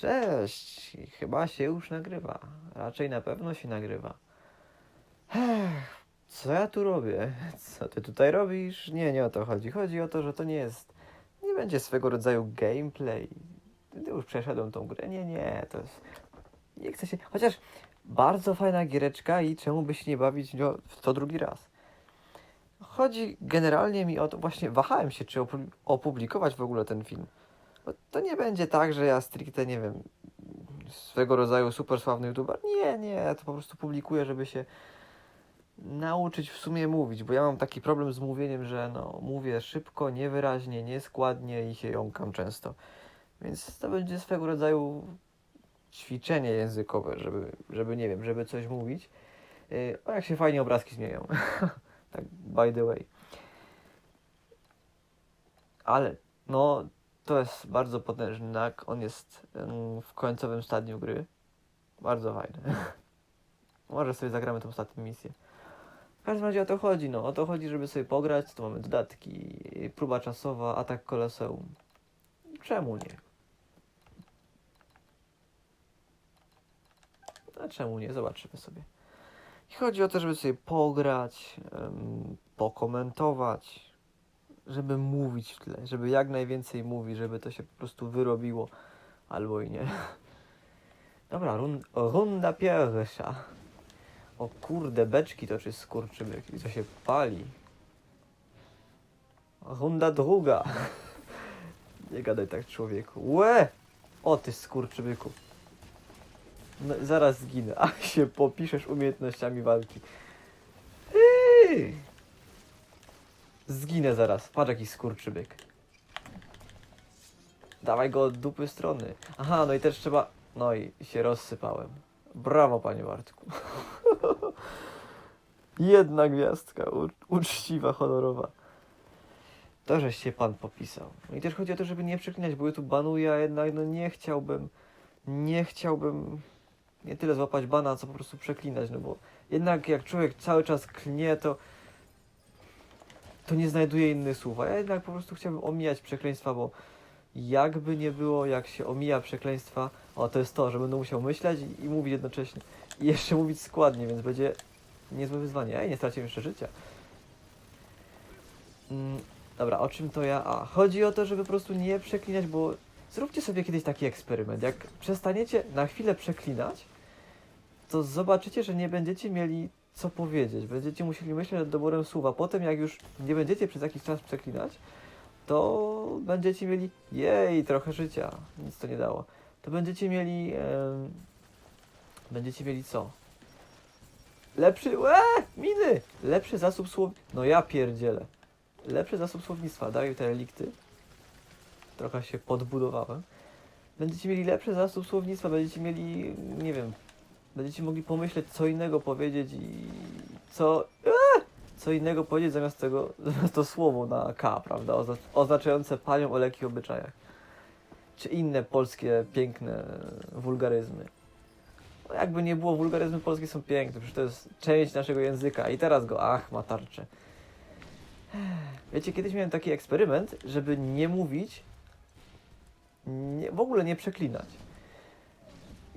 Cześć, chyba się już nagrywa. Raczej na pewno się nagrywa. Ech, co ja tu robię? Co ty tutaj robisz? Nie, nie o to chodzi. Chodzi o to, że to nie jest. Nie będzie swego rodzaju gameplay. Już przeszedłem tą grę. Nie, nie, to jest. Nie chcę się. Chociaż bardzo fajna giereczka i czemu by się nie bawić w to drugi raz. Chodzi generalnie mi o to, właśnie wahałem się, czy opu- opublikować w ogóle ten film. To nie będzie tak, że ja stricte, nie wiem, swego rodzaju super sławny youtuber. Nie, nie, ja to po prostu publikuję, żeby się nauczyć w sumie mówić, bo ja mam taki problem z mówieniem, że no, mówię szybko, niewyraźnie, nieskładnie i się jąkam często. Więc to będzie swego rodzaju ćwiczenie językowe, żeby, żeby nie wiem, żeby coś mówić. Yy, o, jak się fajnie obrazki zmienią. tak, by the way. Ale, no, to jest bardzo potężny. On jest w końcowym stadium gry. Bardzo fajny. Może sobie zagramy tą ostatnią misję. W każdym razie o to chodzi, no. O to chodzi, żeby sobie pograć. Tu mamy dodatki, próba czasowa, atak koloseum. Czemu nie? A czemu nie? Zobaczymy sobie. I chodzi o to, żeby sobie pograć, pokomentować, żeby mówić w tle, żeby jak najwięcej mówić, żeby to się po prostu wyrobiło, albo i nie. Dobra, run, runda pierwsza. O kurde, beczki to czy skurczybyk i to się pali. Runda druga. Nie gadaj tak człowieku. Łe! O ty skurczybyku. No, zaraz zginę, a się popiszesz umiejętnościami walki. Zginę zaraz. Patrz jaki skurczybyk. Dawaj go od dupy strony. Aha, no i też trzeba... No i się rozsypałem. Brawo, panie Bartku. Jedna gwiazdka. Uczciwa, honorowa. To, żeś się pan popisał. No i też chodzi o to, żeby nie przeklinać, bo YouTube banuje, a jednak no nie chciałbym... Nie chciałbym nie tyle złapać bana, co po prostu przeklinać, no bo jednak jak człowiek cały czas klnie, to to nie znajduje innych słów, a ja jednak po prostu chciałbym omijać przekleństwa, bo jakby nie było, jak się omija przekleństwa, o to jest to, że będę musiał myśleć i, i mówić jednocześnie. I jeszcze mówić składnie, więc będzie niezłe wyzwanie. Ej, nie straciłem jeszcze życia. Mm, dobra, o czym to ja? A, chodzi o to, żeby po prostu nie przeklinać, bo zróbcie sobie kiedyś taki eksperyment. Jak przestaniecie na chwilę przeklinać, to zobaczycie, że nie będziecie mieli co powiedzieć. Będziecie musieli myśleć nad doborem słów, a potem jak już nie będziecie przez jakiś czas przeklinać, to będziecie mieli jej, trochę życia. Nic to nie dało. To będziecie mieli em, będziecie mieli co? Lepszy, łe, miny! Lepszy zasób słów... No ja pierdzielę. Lepszy zasób słownictwa. Daję te relikty. Trochę się podbudowałem. Będziecie mieli lepszy zasób słownictwa, będziecie mieli, nie wiem, będziecie mogli pomyśleć, co innego powiedzieć i co. Eee! Co innego powiedzieć zamiast tego, zamiast to słowo na K, prawda? Oza oznaczające panią o lekkich obyczajach. Czy inne polskie piękne wulgaryzmy. No jakby nie było, wulgaryzmy polskie są piękne, przecież to jest część naszego języka. I teraz go, ach, ma tarczę. Wiecie, kiedyś miałem taki eksperyment, żeby nie mówić, nie, w ogóle nie przeklinać.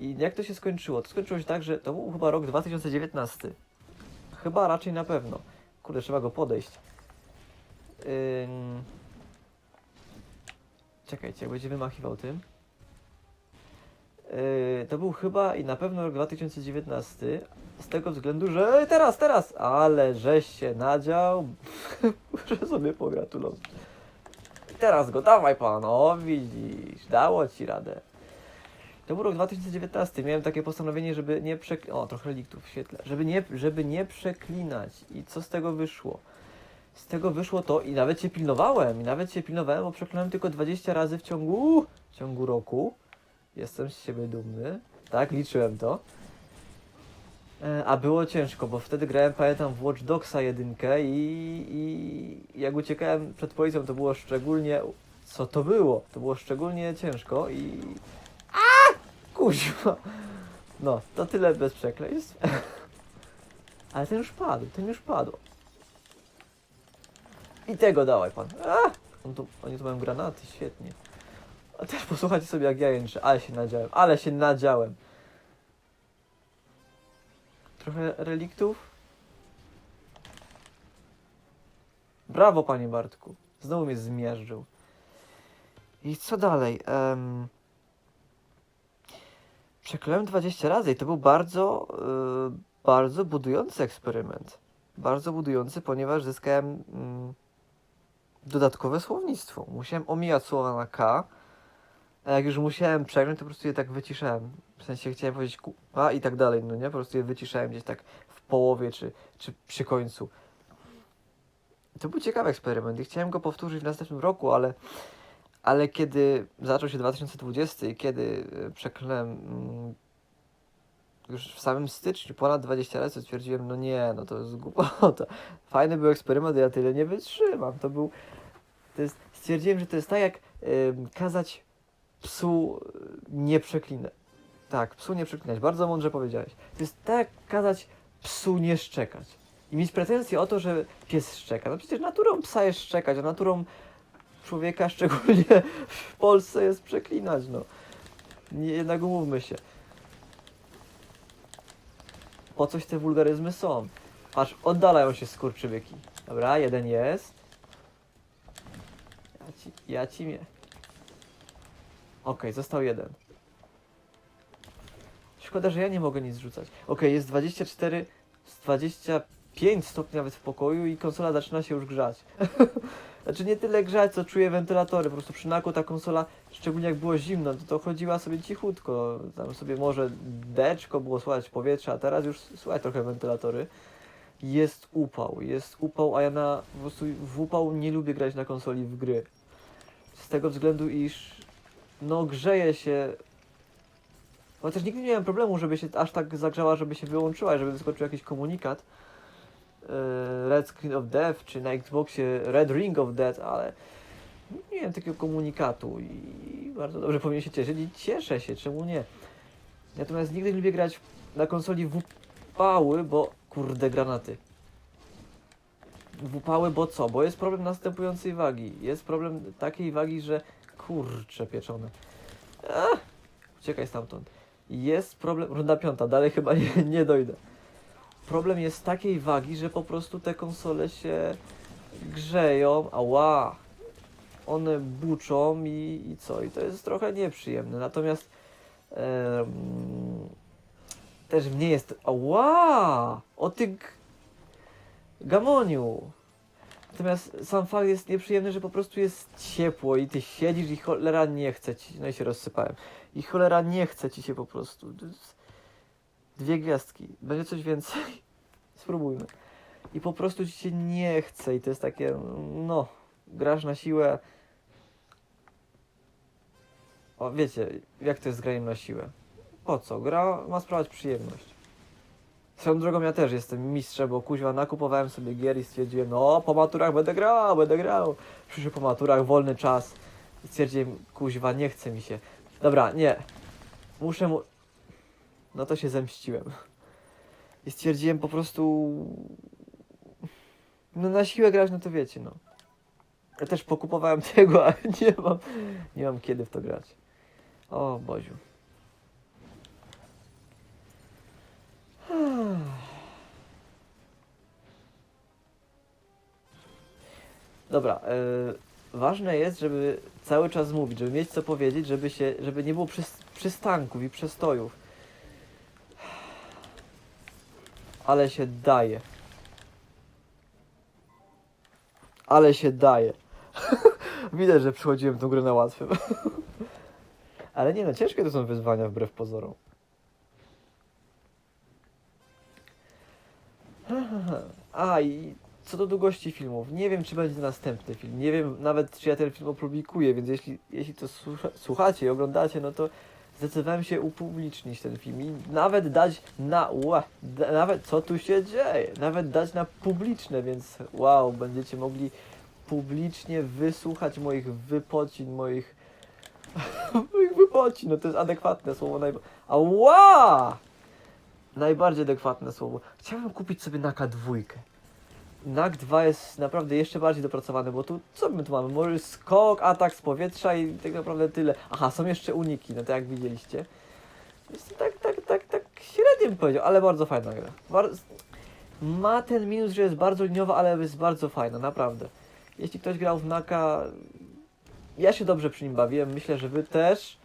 I jak to się skończyło? To skończyło się tak, że to był chyba rok 2019. Chyba raczej na pewno. Kurde, trzeba go podejść. Ym... Czekajcie, jak będzie wymachiwał tym. Yy, to był chyba i na pewno rok 2019. Z tego względu, że teraz, teraz! Ale żeś się nadział. Muszę sobie pogratulować. Teraz go, dawaj pan, o widzisz, dało ci radę. To był rok 2019. Miałem takie postanowienie, żeby nie przeklinać. O, trochę reliktów w świetle. Żeby nie, żeby nie przeklinać. I co z tego wyszło? Z tego wyszło to, i nawet się pilnowałem, i nawet się pilnowałem, bo przeklinałem tylko 20 razy w ciągu, w ciągu roku. Jestem z siebie dumny. Tak, liczyłem to. E, A było ciężko, bo wtedy grałem, pamiętam, w Watch Dogsa jedynkę i, i jak uciekałem przed policją, to było szczególnie... Co to było? To było szczególnie ciężko i... Kuźwa. No, to tyle bez przekleństw. Ale ten już padł, ten już padł. I tego dawaj pan. A! On tu, oni tu mają granaty, świetnie. A też posłuchajcie sobie jak ja jęczę. Ale się nadziałem, ale się nadziałem. Trochę reliktów. Brawo, panie Bartku. Znowu mnie zmiażdżył. I co dalej? Um, przekląłem 20 razy i to był bardzo, yy, bardzo budujący eksperyment. Bardzo budujący, ponieważ zyskałem mm, dodatkowe słownictwo. Musiałem omijać słowa na K, a jak już musiałem przegrać, to po prostu je tak wyciszałem. W sensie chciałem powiedzieć a i tak dalej, no nie? Po prostu je wyciszałem gdzieś tak w połowie czy, czy przy końcu. To był ciekawy eksperyment i chciałem go powtórzyć w następnym roku, ale, ale kiedy zaczął się 2020 i kiedy e, przeklęłem mm, już w samym styczniu ponad 20 razy, to stwierdziłem, no nie, no to jest głupota. Fajny był eksperyment, ja tyle nie wytrzymam. To był, to jest, stwierdziłem, że to jest tak jak ym, kazać psu y, nie przeklinać. Tak, psu nie przeklinać. Bardzo mądrze powiedziałeś. To jest tak jak kazać psu nie szczekać. I mieć pretensje o to, że pies szczeka. No przecież naturą psa jest szczekać, a naturą człowieka, szczególnie w Polsce, jest przeklinać, no. Nie, jednak umówmy się. Po coś te wulgaryzmy są? Patrz, oddalają się skurczybyki. Dobra, jeden jest. Ja ci, ja ci mnie. Okej, został jeden. Szkoda, że ja nie mogę nic rzucać. Okej, jest 24, z 25 stopni nawet w pokoju i konsola zaczyna się już grzać. znaczy nie tyle grzać, co czuję wentylatory. Po prostu przy naku ta konsola, szczególnie jak było zimno, to, to chodziła sobie cichutko. Tam sobie może deczko było słychać powietrza, a teraz już słychać trochę wentylatory. Jest upał, jest upał, a ja na po prostu w upał nie lubię grać na konsoli w gry. Z tego względu, iż no grzeje się. Chociaż nigdy nie miałem problemu, żeby się aż tak zagrzała, żeby się wyłączyła, żeby wyskoczył jakiś komunikat. Yy, Red Screen of Death, czy na Xboxie Red Ring of Death, ale nie miałem takiego komunikatu i bardzo dobrze powinien się cieszyć i cieszę się, czemu nie. Natomiast nigdy nie lubię grać na konsoli w upały, bo kurde granaty. W upały, bo co? Bo jest problem następującej wagi. Jest problem takiej wagi, że kurcze pieczone. Ach, uciekaj stamtąd. Jest problem, runda piąta, dalej chyba nie, nie dojdę. Problem jest takiej wagi, że po prostu te konsole się grzeją, ała, one buczą i, i co? I to jest trochę nieprzyjemne. Natomiast też mnie jest, ała, o ty gamoniu. Natomiast sam fakt jest nieprzyjemny, że po prostu jest ciepło i ty siedzisz i cholera nie chce ci, no i się rozsypałem. I cholera nie chce ci się po prostu. Dwie gwiazdki. Będzie coś więcej? Spróbujmy. I po prostu ci się nie chce i to jest takie, no, grasz na siłę. O, wiecie, jak to jest z graniem na siłę? Po co? Gra ma sprawiać przyjemność. Swoją drogą ja też jestem mistrzem, bo kuźwa nakupowałem sobie gier i stwierdziłem, no po maturach będę grał, będę grał. Przyszły po maturach, wolny czas. I stwierdziłem, kuźwa, nie chce mi się. Dobra, nie. Muszę mu... No to się zemściłem. I stwierdziłem po prostu... No na siłę grać, no to wiecie, no. Ja też pokupowałem tego, ale nie mam, nie mam kiedy w to grać. O Boziu. Dobra, e, ważne jest, żeby cały czas mówić, żeby mieć co powiedzieć, żeby się, żeby nie było przys przystanków i przestojów. Ale się daje. Ale się daje. Widać, że przychodziłem tą grę na łatwym. Ale nie no, ciężkie to są wyzwania wbrew pozorom. A i co do długości filmów, nie wiem czy będzie następny film, nie wiem nawet czy ja ten film opublikuję, więc jeśli, jeśli to słucha, słuchacie i oglądacie, no to zdecydowałem się upublicznić ten film i nawet dać na, ła, nawet co tu się dzieje, nawet dać na publiczne, więc wow, będziecie mogli publicznie wysłuchać moich wypocin, moich moich wypocin, no to jest adekwatne słowo, najba- Ała! Najbardziej adekwatne słowo. Chciałem kupić sobie na K2. NAK 2 jest naprawdę jeszcze bardziej dopracowany, bo tu co my tu mamy? Może skok, atak z powietrza i tak naprawdę tyle. Aha, są jeszcze uniki, no to jak widzieliście. Jest tak, tak, tak, tak średnio bym powiedział, ale bardzo fajna gra. Bar ma ten minus, że jest bardzo liniowa, ale jest bardzo fajna, naprawdę. Jeśli ktoś grał w Naka, ja się dobrze przy nim bawiłem, myślę, że wy też.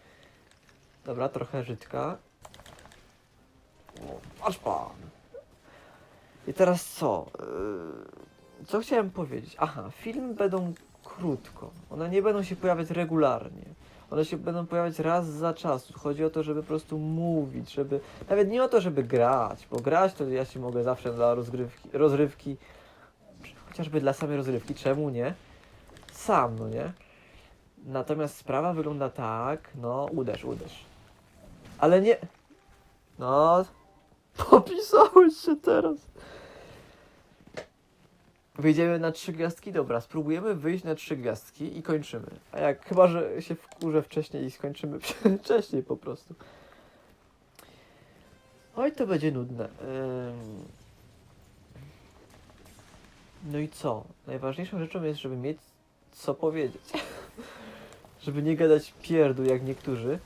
Dobra, trochę żydka. Aż pan. I teraz co? Yy, Co chciałem powiedzieć? Aha, filmy będą krótko. One nie będą się pojawiać regularnie. One się będą pojawiać raz za czas. Chodzi o to, żeby po prostu mówić, żeby. Nawet nie o to, żeby grać, bo grać to ja się mogę zawsze dla rozgrywki, rozrywki. Chociażby dla samej rozrywki, czemu nie? Sam, no nie? Natomiast sprawa wygląda tak, no uderz, uderz. Ale nie. No. Popisałeś się teraz. Wyjdziemy na trzy gwiazdki? Dobra, spróbujemy wyjść na trzy gwiazdki i kończymy. A jak, chyba, że się wkurzę wcześniej i skończymy wcześniej po prostu. Oj, to będzie nudne. No i co? Najważniejszą rzeczą jest, żeby mieć co powiedzieć. żeby nie gadać pierdu jak niektórzy.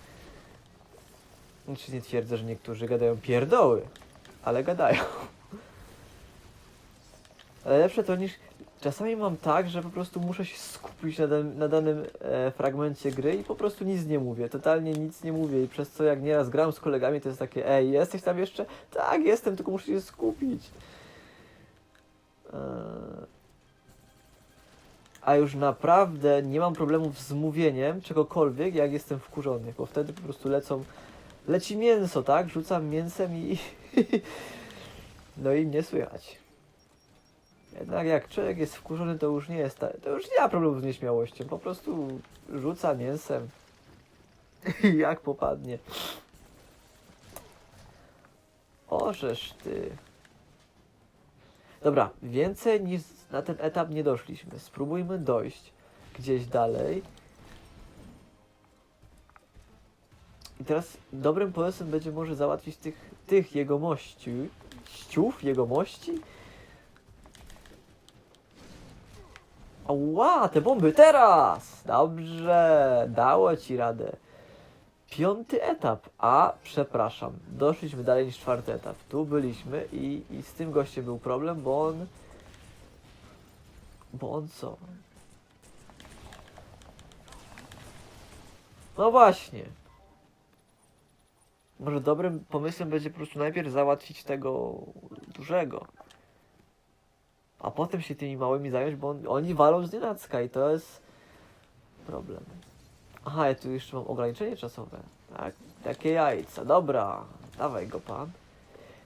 Znaczy nie twierdzę, że niektórzy gadają pierdoły, ale gadają. Ale lepsze to niż. Czasami mam tak, że po prostu muszę się skupić na, dan- na danym e, fragmencie gry i po prostu nic nie mówię. Totalnie nic nie mówię i przez co jak nieraz gram z kolegami to jest takie ej, jesteś tam jeszcze? Tak, jestem, tylko muszę się skupić. Eee, A już naprawdę nie mam problemów z mówieniem czegokolwiek, jak jestem wkurzony, bo wtedy po prostu lecą, leci mięso, tak? Rzucam mięsem i no i mnie słychać. Jednak jak człowiek jest wkurzony, to już nie jest, ta, to już nie ma problemu z nieśmiałością, po prostu rzuca mięsem jak popadnie. Ożeż ty. Dobra, więcej niż na ten etap nie doszliśmy. Spróbujmy dojść gdzieś dalej. I teraz dobrym pomysłem będzie może załatwić tych, tych jegomości, ściów, jegomości. Ała, te bomby teraz! Dobrze, dało ci radę. Piąty etap, a przepraszam, doszliśmy dalej niż czwarty etap. Tu byliśmy i, i z tym gościem był problem, bo on. Bo on co? No właśnie. Może dobrym pomysłem będzie po prostu najpierw załatwić tego dużego. A potem się tymi małymi zająć, bo on, oni walą z nienacka i to jest problem. Aha, ja tu jeszcze mam ograniczenie czasowe. Tak, takie jajca. Dobra, dawaj go pan.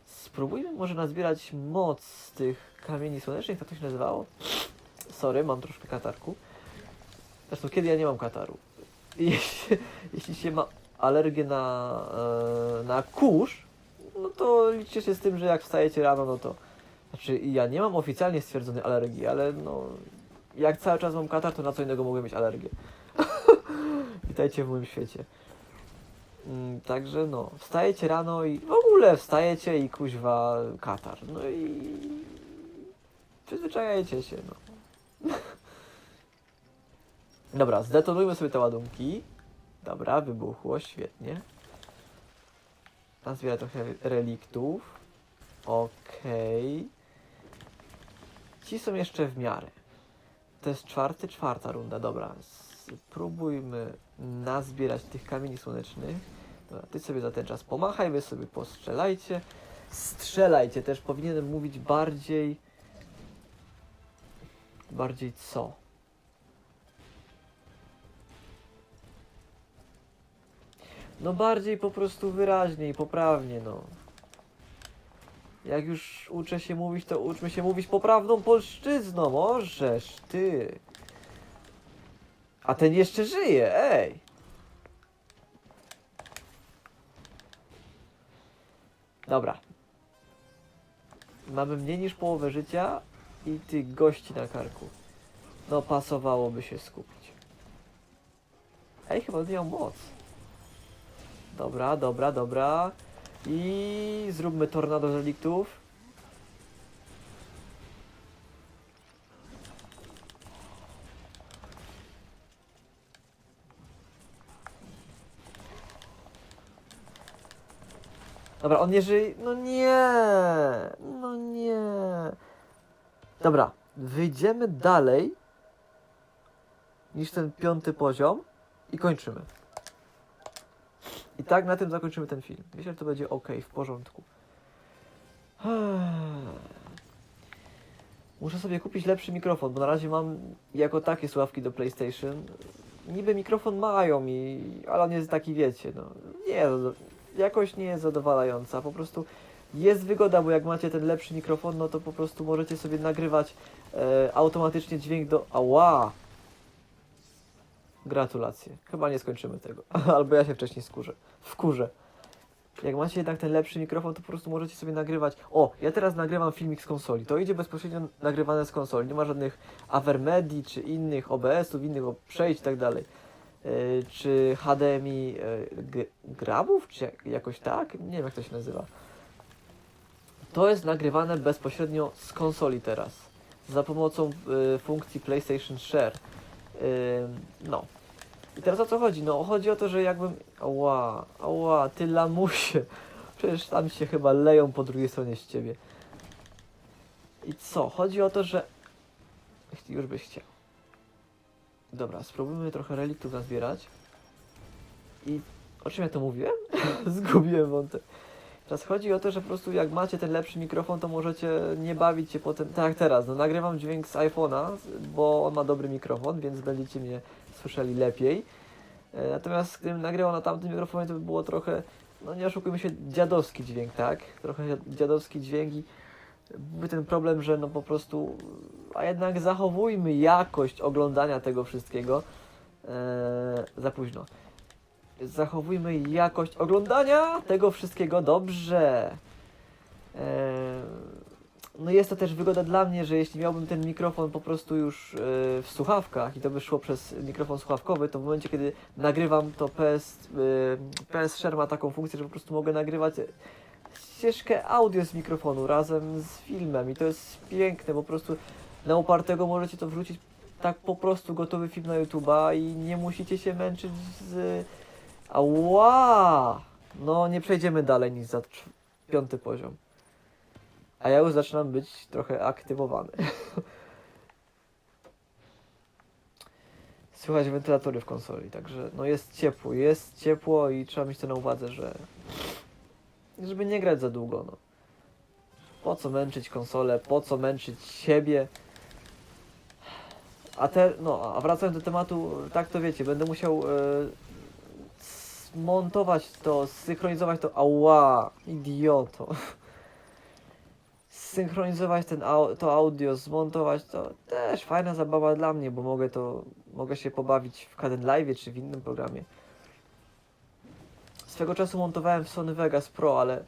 Spróbujmy może nazbierać moc z tych kamieni słonecznych, tak to się nazywało. Sorry, mam troszkę katarku. Zresztą kiedy ja nie mam kataru. Jeśli, jeśli się ma alergię na, e, na kurz, no to liczcie się z tym, że jak wstajecie rano, no to znaczy ja nie mam oficjalnie stwierdzonej alergii, ale no jak cały czas mam katar, to na co innego mogę mieć alergię. Witajcie w moim świecie. Mm, Także no, wstajecie rano i w ogóle wstajecie i kuźwa katar. No i przyzwyczajajcie się, no. Dobra, zdetonujmy sobie te ładunki. Dobra, wybuchło, świetnie. Nazbiera trochę reliktów. Okej. Ci są jeszcze w miarę. To jest czwarty, czwarta runda, dobra. Spróbujmy nazbierać tych kamieni słonecznych. Dobra, ty sobie za ten czas pomachaj, wy sobie postrzelajcie. Strzelajcie też, powinienem mówić bardziej... Bardziej co? No bardziej po prostu wyraźnie i poprawnie, no. Jak już uczę się mówić, to uczmy się mówić poprawną polszczyzną, możesz, ty. A ten jeszcze żyje, ej. Dobra. Mamy mniej niż połowę życia i tych gości na karku. No pasowałoby się skupić. Ej, chyba miał moc. Dobra, dobra, dobra. I zróbmy tornado reliktów. Dobra, on nie żyje. No nie! No nie! Dobra, wyjdziemy dalej niż ten piąty poziom i kończymy. I tak na tym zakończymy ten film. Myślę, że to będzie ok, w porządku. Muszę sobie kupić lepszy mikrofon, bo na razie mam jako takie sławki do PlayStation. Niby mikrofon mają, i, ale on jest taki, wiecie, no, nie, jakoś nie jest zadowalająca. Po prostu jest wygoda, bo jak macie ten lepszy mikrofon, no to po prostu możecie sobie nagrywać e, automatycznie dźwięk do. Ała! Gratulacje. Chyba nie skończymy tego. Albo ja się wcześniej skurzę. Wkurzę. Jak macie jednak ten lepszy mikrofon, to po prostu możecie sobie nagrywać. O, ja teraz nagrywam filmik z konsoli. To idzie bezpośrednio nagrywane z konsoli. Nie ma żadnych Avermedi czy innych OBS-ów, innych przejść i tak dalej. Yy, czy HDMI g- grabów, czy jak, jakoś tak? Nie wiem jak to się nazywa. To jest nagrywane bezpośrednio z konsoli teraz. Za pomocą yy, funkcji PlayStation Share. No. I teraz o co chodzi? No chodzi o to, że jakbym... Ała, ała, ty lamusie. Przecież tam się chyba leją po drugiej stronie z ciebie. I co? Chodzi o to, że... Już byś chciał. Dobra, spróbujmy trochę reliktów nazbierać. I o czym ja to mówiłem? Zgubiłem wątek. Teraz chodzi o to, że po prostu jak macie ten lepszy mikrofon, to możecie nie bawić się potem, tak jak teraz, no nagrywam dźwięk z iPhone'a, bo on ma dobry mikrofon, więc będziecie mnie słyszeli lepiej. E, Natomiast gdybym nagrywał na tamtym mikrofonie, to by było trochę, no nie oszukujmy się, dziadowski dźwięk, tak? Trochę dziadowski dźwięk i byłby ten problem, że no po prostu, a jednak zachowujmy jakość oglądania tego wszystkiego. Eee, za późno. Zachowujmy jakość oglądania tego wszystkiego dobrze. No jest to też wygoda dla mnie, że jeśli miałbym ten mikrofon po prostu już e, w słuchawkach i to by szło przez mikrofon słuchawkowy, to w momencie, kiedy nagrywam, to PS, e, PS Share ma taką funkcję, że po prostu mogę nagrywać ścieżkę audio z mikrofonu razem z filmem i to jest piękne, po prostu na upartego możecie to wrzucić tak po prostu gotowy film na YouTube'a i nie musicie się męczyć z... Ała! No nie przejdziemy dalej niż za piąty poziom. A ja już zaczynam być trochę aktywowany. Słychać wentylatory w konsoli, także no jest ciepło, jest ciepło i trzeba mieć to na uwadze, że żeby nie grać za długo, no. Po co męczyć konsolę, po co męczyć siebie? A te, no, a wracając do tematu, tak to wiecie, będę musiał e, zmontować to, zsynchronizować to, ała, idioto. Zsynchronizować ten to audio, zmontować to, też fajna zabawa dla mnie, bo mogę to, mogę się pobawić w Caden Live czy w innym programie. Swego czasu montowałem w Sony Vegas Pro, ale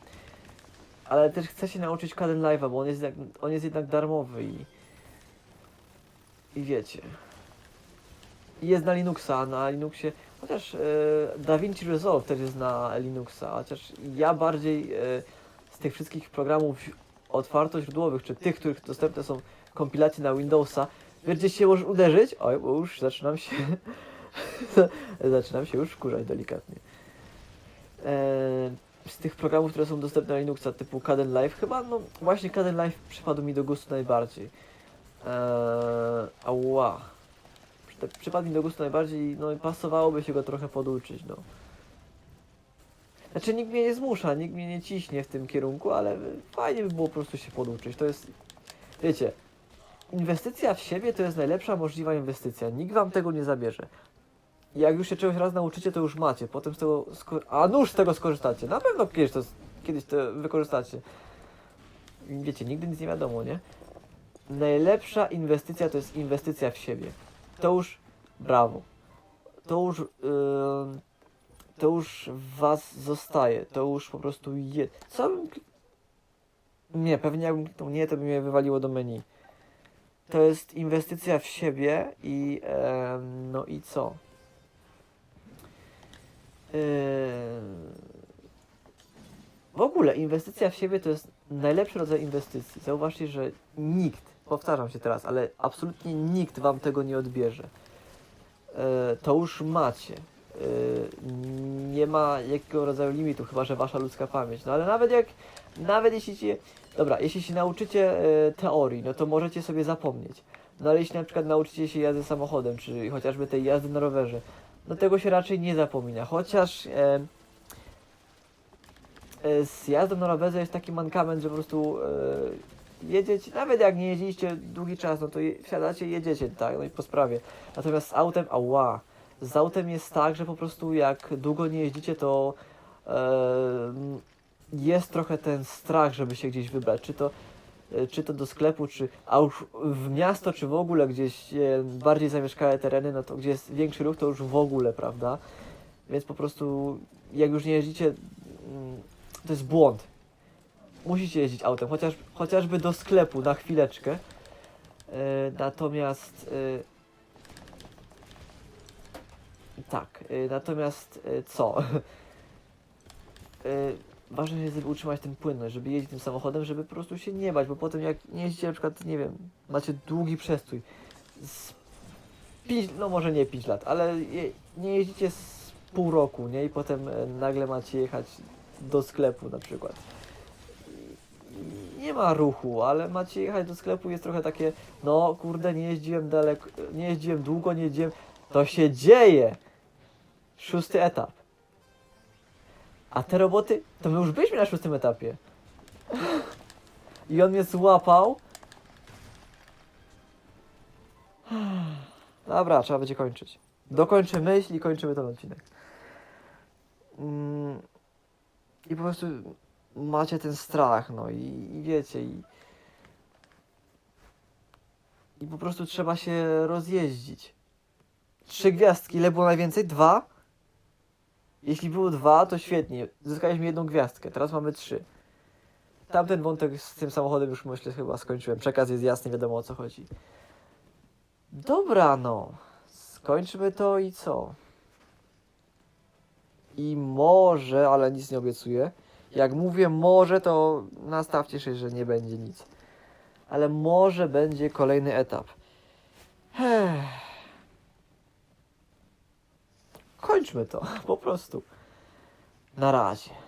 ale też chcę się nauczyć Caden Live'a, bo on jest, jednak, on jest jednak darmowy i i wiecie. I jest na Linuxa, na Linuxie, chociaż e, DaVinci Resolve też jest na Linuxa, chociaż ja bardziej e, z tych wszystkich programów otwartoźródłowych, czy tych, których dostępne są kompilacje na Windowsa, wiecie się możesz uderzyć? Oj, bo już zaczynam się zaczynam się już wkurzać delikatnie. E, z tych programów, które są dostępne na Linuxa, typu Caden Live, chyba no właśnie Caden Live przypadł mi do gustu najbardziej. Eee, ała. Przy- Przypadł mi do gustu najbardziej, no i pasowałoby się go trochę poduczyć, no. Znaczy nikt mnie nie zmusza, nikt mnie nie ciśnie w tym kierunku, ale fajnie by było po prostu się poduczyć. To jest, wiecie, inwestycja w siebie to jest najlepsza możliwa inwestycja. Nikt wam tego nie zabierze. Jak już się czegoś raz nauczycie, to już macie. Potem z tego, a nuż z tego skorzystacie. Na pewno kiedyś to, kiedyś to wykorzystacie. Wiecie, nigdy nic nie wiadomo, nie? najlepsza inwestycja to jest inwestycja w siebie. To już brawo. To już, yy, to już was zostaje. To już po prostu je. Co bym... Nie, pewnie jakbym kliknął nie, to by mnie wywaliło do menu. To jest inwestycja w siebie i no i co? Yy, w ogóle inwestycja w siebie to jest najlepszy rodzaj inwestycji. Zauważcie, że nikt, powtarzam się teraz, ale absolutnie nikt wam tego nie odbierze. E, to już macie. E, nie ma jakiego rodzaju limitu, chyba że wasza ludzka pamięć. No ale nawet jak, nawet jeśli dobra, jeśli się nauczycie e, teorii, no to możecie sobie zapomnieć. No ale jeśli na przykład nauczycie się jazdy samochodem, czy chociażby tej jazdy na rowerze, no tego się raczej nie zapomina. Chociaż e, z jazdą na rowerze jest taki mankament, że po prostu jedziecie, nawet jak nie jeździliście długi czas, no to je, wsiadacie jedziecie, tak, no i po sprawie. Natomiast z autem, ała, z autem jest tak, że po prostu jak długo nie jeździcie, to e, jest trochę ten strach, żeby się gdzieś wybrać, czy to, czy to do sklepu, czy a już w miasto, czy w ogóle gdzieś bardziej zamieszkałe tereny, no to gdzie jest większy ruch, to już w ogóle, prawda? Więc po prostu jak już nie jeździcie, mm, to jest błąd. Musicie jeździć autem, chociaż, chociażby do sklepu na chwileczkę. E, natomiast e, tak, y, natomiast y, co? Y, Ważne jest, żeby utrzymać ten płynność, żeby jeździć tym samochodem, żeby po prostu się nie bać, bo potem jak nie jeździcie na przykład, nie wiem, macie długi przestój, z 5, no może nie 5 lat, ale je, nie jeździcie z pół roku, nie? I potem nagle macie jechać do sklepu na przykład. Nie ma ruchu, ale macie jechać do sklepu, jest trochę takie, no kurde, nie jeździłem daleko, nie jeździłem długo, nie jeździłem, to się dzieje! Szósty etap. A te roboty, to my już byliśmy na szóstym etapie. I on mnie złapał. Dobra, trzeba będzie kończyć. Dokończę myśl i kończymy ten odcinek. Mm, I po prostu macie ten strach, no i, i wiecie, i, i po prostu trzeba się rozjeździć. Trzy gwiazdki, ile było najwięcej? Dwa? Jeśli było dwa, to świetnie. Zyskaliśmy jedną gwiazdkę, teraz mamy trzy. Tamten wątek z tym samochodem już myślę chyba skończyłem. Przekaz jest jasny, wiadomo o co chodzi. Dobra, no. Skończmy to i co? I może, ale nic nie obiecuję. Jak mówię może, to nastawcie się, że nie będzie nic. Ale może będzie kolejny etap. Ech. Kończmy to, po prostu. Na razie.